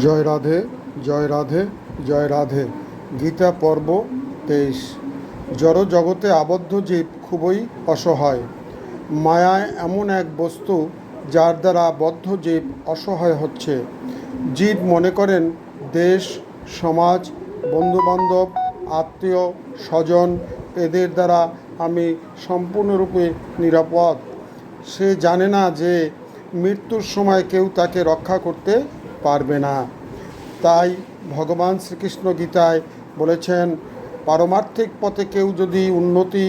জয় রাধে জয় রাধে জয় রাধে। গীতা পর্ব তেইশ। জড় জগতে আবদ্ধ জীব খুবই অসহায়। মায়ায় এমন এক বস্তু যার দ্বারা বদ্ধ জীব অসহায় হচ্ছে। জীব মনে করেন, দেশ, সমাজ, বন্ধুবান্ধব, আত্মীয়, স্বজন, এদের দ্বারা আমি সম্পূর্ণরূপে নিরাপদ। সে জানে না যে মৃত্যুর সময় কেউ তাকে রক্ষা করতে পারবে না। তাই ভগবান শ্রীকৃষ্ণ গীতায় বলেছেন, পারমার্থিক পথে কেউ যদি উন্নতি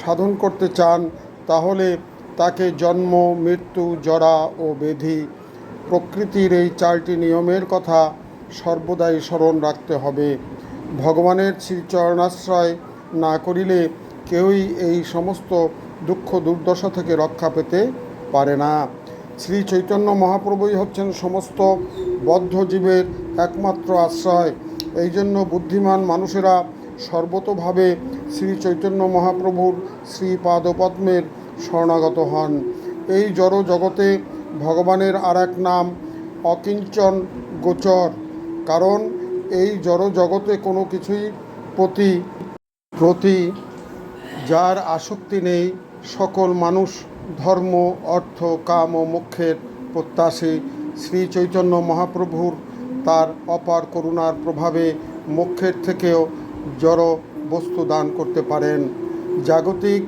সাধন করতে চান, তাহলে তাকে জন্ম, মৃত্যু, জরা ও বেধি প্রকৃতির এই চারটি নিয়মের কথা সর্বদাই স্মরণ রাখতে হবে। ভগবানের শ্রীচরণাশ্রয় না করিলে কেউই এই সমস্ত দুঃখ দুর্দশা থেকে রক্ষা পেতে পারে না। শ্রী চৈতন্য মহাপ্রভুই হচ্ছেন সমস্ত বদ্ধ জীবের একমাত্র আশ্রয়। এই জন্য বুদ্ধিমান মানুষেরা সর্বতোভাবে শ্রী চৈতন্য মহাপ্রভুর শ্রী পাদপদ্মের শরণাগত হন। এই জড় জগতে ভগবানের আর এক নাম অকিঞ্চন গোচর, কারণ এই জড় জগতে কোনো কিছুই প্রতি প্রতি যার আসক্তি নেই সকল মানুষ ধর্ম, অর্থ, কাম ও মোক্ষের প্রত্যাশী শ্রী চৈতন্য মহাপ্রভুর তার অপার করুণার প্রভাবে মোক্ষের থেকেও জড় বস্তু দান করতে পারেন। জাগতিক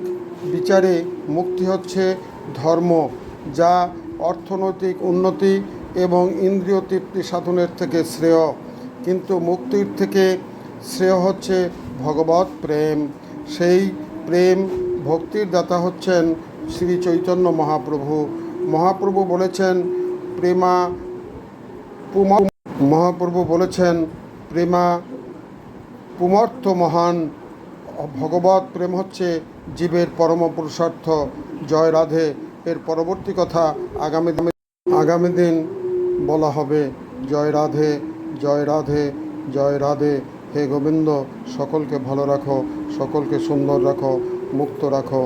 বিচারে মুক্তি হচ্ছে ধর্ম, যা অর্থনৈতিক উন্নতি এবং ইন্দ্রিয় তৃপ্তি সাধনের থেকে শ্রেয়। কিন্তু মুক্তির থেকে শ্রেয় হচ্ছে ভগবত প্রেম। সেই প্রেম ভক্তির দাতা হচ্ছেন শ্রী চৈতন্য মহাপ্রভু। মহাপ্রভু বলেছেন, প্রেমা পুমা মহাপ্রভু বলেছেন, প্রেমা পুমর্থ মহান ভগবত প্রেম হচ্ছে জীবের পরম পুরুষার্থ। জয় রাধে। এর পরবর্তী কথা আগামী আগামী দিন বলা হবে। জয় রাধে জয় রাধে জয় রাধে। হে গোবিন্দ, সকলকে ভালো রাখো, সকলকে সুন্দর রাখো, মুক্ত রাখো।